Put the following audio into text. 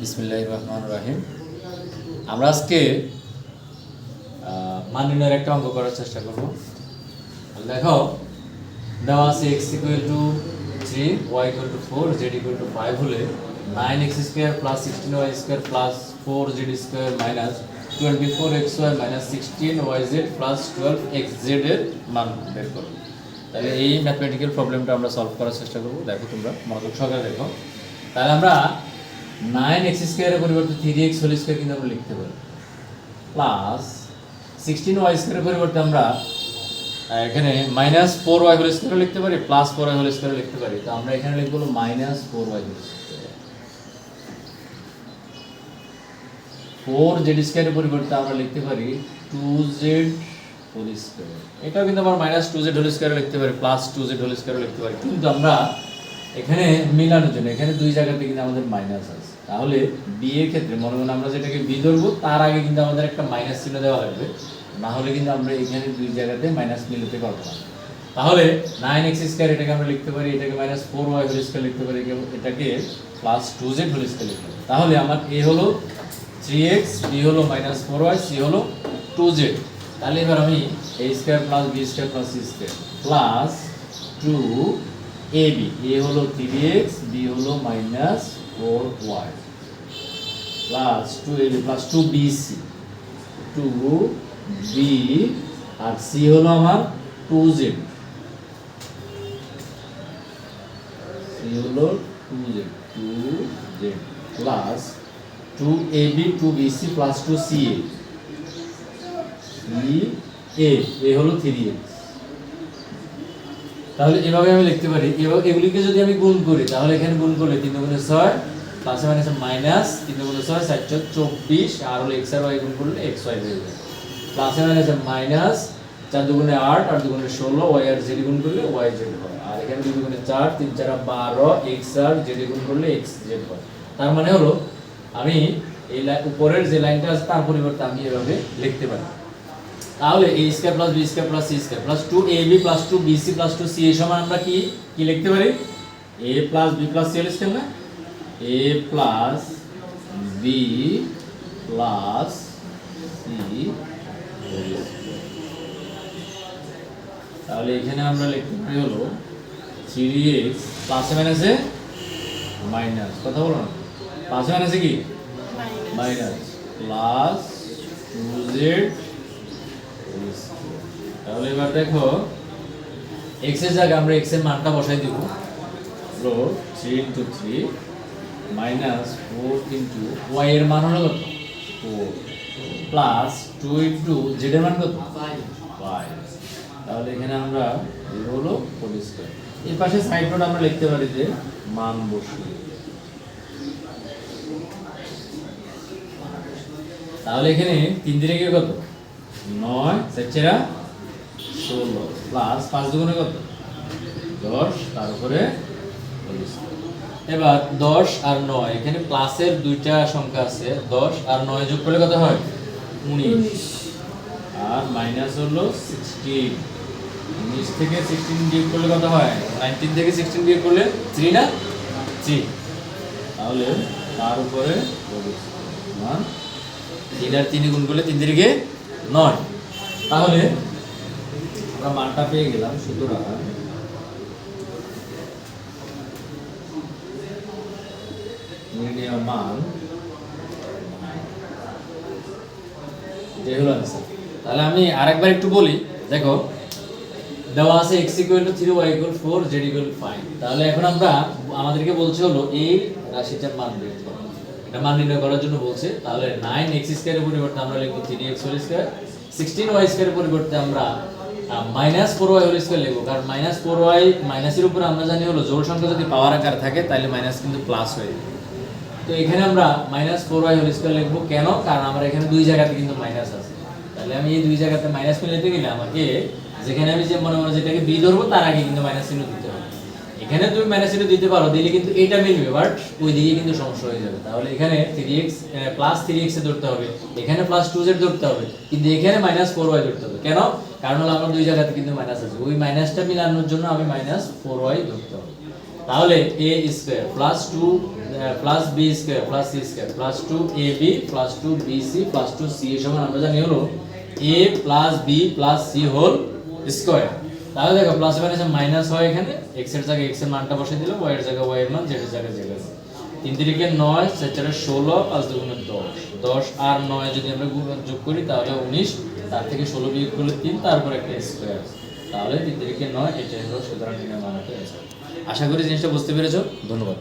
বিসমিল্লাহ রহমান রাহিম আমরা আজকে মান একটা অঙ্ক করার চেষ্টা করব। দেখো দেওয়া আছে X equal to three Y equal to four Z equal to five হলে nine X square plus sixteen Y square plus four Z square minus twenty four X Y minus sixteen Y Z plus twelve X Z এর মান বের করো। তাহলে এই mathematical প্রবলেমটা আমরা solve করার চেষ্টা করব। দেখো তোমরা, মনোযোগ সহকারে দেখো। তাহলে আমরা নাইন এক্স স্কোয়ারের পরিবর্তে থ্রি এক্স হোল স্কোয়ার কিন্তু আমরা লিখতে পারি। প্লাস সিক্সটিন ওয়াই স্কোয়ারের পরিবর্তে আমরা এখানে minus four Y whole square লিখতে পারি plus four Y whole square লিখতে পারি। তো আমরা এখানে লিখব minus four Y whole four Z স্কোয়ারের পরিবর্তে আমরা লিখতে পারি টু জেড হোল স্কোয়ার এটাও কিন্তু আমরা minus two Z whole square লিখতে পারি plus two Z whole square লিখতে পারি। কিন্তু আমরা এখানে মিলানোর জন্য, এখানে দুই জায়গাতে কিন্তু আমাদের মাইনাস আছে। তাহলে বি এর ক্ষেত্রে মনে মনে আমরা যেটাকে বি ধরবো, তার আগে কিন্তু আমাদের একটা মাইনাস চিহ্ন দেওয়া লাগবে। না হলে কিন্তু আমরা এখানে দুই জায়গাতে মাইনাস মিলাতে পারব না। তাহলে নাইন এক্স স্কোয়ার এটাকে আমরা লিখতে পারি, এটাকে minus four y whole square লিখতে পারি, এটাকে plus two z whole square লিখতে পারি। তাহলে আমার এ হলো থ্রি এক্স বি হলো মাইনাস ফোর ওয়াই সি হলো টু জেড তাহলে এবার আমি a square plus b square plus c square plus two a b a হলো থ্রি এক্স বি হলো minus four y plus two a b plus two b c two b R C হলো আমার two Z C হলো two z two z plus two a b two b c plus two c a c a a হলো three তাহলে এভাবে আমি লিখতে পারি। এগুলিকে যদি আমি গুণ করি, তাহলে এখানে গুণ করলে তিন গুণে ছয় প্লাসে মাইনাসে মাইনাস তিন গুণে ছয় চারশো চব্বিশ, আর হলো এক্স আর ওয়াই গুণ করলে এক্স ওয়াই হয়ে যাবে। প্লাসে মাইনাসে মাইনাস চার দুগুণে আট আট দুগুণে ষোলো ওয়াই আর জেড গুণ করলে ওয়াই জেড হয় আর এখানে দুই দুগুণে চার, তিন চার বারো এক্স আর জেড গুণ করলে এক্স জেড হয় তার মানে হলো, আমি এই উপরের যে লাইনটা আছে, তার পরিবর্তে আমি এভাবে লিখতে পারি। তাহলে a square plus b square plus c square plus two a b plus two b c plus two c এর সমান আমরা কি কি লিখতে পারি? A plus b plus c whole square না a plus b plus c তাহলে এখানে আমরা লিখতে পারি হলো থ্রি এক্স প্লাসে মাইনাসে মাইনাস কথা বলো না। প্লাসে মাইনাসে কি? মাইনাস প্লাস টু জেড তাহলে এবার দেখো এক্সের জায়গায় আমরা এক্সের মানটা বসাই দিব। হলো three into three minus four into y এর মান হলো কত? Four plus two into z এর মান কত? ফাইভ তাহলে এখানে আমরা হলো পরিষ্কার এই পাশে সাইড নোট আমরা লিখতে পারি যে মান বসিয়ে। তাহলে এখানে তিন দিনে কি কত? নয় সেচেরা ষোলো প্লাস পাঁচ দুগুণে কত? দশ তার উপরে এবার দশ আর নয় এখানে প্লাসের দুইটা সংখ্যা আছে দশ আর নয় যোগ করলে কত হয়? উনিশ। আর মাইনাস হলো সিক্সটিন উনিশ থেকে সিক্সটিন বিয়োগ করলে কত হয়? নাইনটিন থেকে সিক্সটিন বিয়োগ করলে থ্রি না থ্রি তাহলে তার উপরে। মান তিন আর তিনে গুণ করলে তিন তিরিকে নয়। তাহলে আমরা মানটা পেয়ে গেলাম সুতরাং নির্ণয় মান। এটাই তাহলে আমি আরেকবার একটু বলি, দেখো, দেওয়া আছে x equal to three y equal four z equal five তাহলে এখন আমরা আমাদেরকে বলছে হলো এই রাশিটার মান বের এটা মান নির্ণয় করার জন্য বলছে। তাহলে নাইন এক্স স্কোয়ারের পরিবর্তে আমরা লিখব three x whole square sixteen y স্কোয়ারের পরিবর্তে আমরা minus four y whole square লিখব। কারণ মাইনাস ফোর ওয়াই মাইনাসের উপরে আমরা জানি হলো জোর সংখ্যা যদি পাওয়ার আকার থাকে তাহলে মাইনাস কিন্তু প্লাস হয়ে যাবে। তো এখানে আমরা minus four y whole square লিখব কেন? কারণ আমার এখানে দুই জায়গাতে কিন্তু মাইনাস আছে। তাহলে আমি এই দুই জায়গাতে মাইনাস মিলাতে গেলে আমাকে যেখানে আমি যে মনে মনে যেটাকে বি ধরবো, তার আগে কিন্তু মাইনাস চিহ্ন দিতে হবে। এখানে তুমি চিহ্ন দিতে পারো, দিলে কিন্তু এটা মিলবে বাট ওই দিকে কিন্তু সমস্যা হয়ে যাবে। তাহলে এখানে three x plus three a ধরতে হবে, এখানে প্লাস টু জেড ধরতে হবে, কিন্তু এখানে মাইনাস ফোর ওয়াই ধরতে হবে। কেন? কারণ হলো আমার দুই জায়গাতে কিন্তু মাইনাস আছে। ওই মাইনাসটা মিলানোর জন্য আমি মাইনাস ফোর ওয়াই ধরতে হবে। তাহলে a square plus two plus b square plus c square plus two a b plus two b c plus two c এর সমান আমরা জানি হলো a plus b plus c whole square তাহলে দেখো প্লাস মাইনাস মাইনাস হয় এখানে এক্সের জায়গায় এক্সের মানটা বসে দিল ওয়াই এর জায়গায় ওয়াই এর মান জেড এর জায়গায় জেড এর। তিন তিরিকে নয়, চার চারে ষোলো, পাঁচ দুগুণে দশ। দশ আর নয় যদি আমরা যোগ করি, তাহলে উনিশ, তার থেকে ষোলো বিয়োগ করলে তিন, তারপর একটা স্কোয়ার তাহলে তিন তিরিকে নয় এটা হলো সুতরাং আশা করি জিনিসটা বুঝতে পেরেছ। ধন্যবাদ।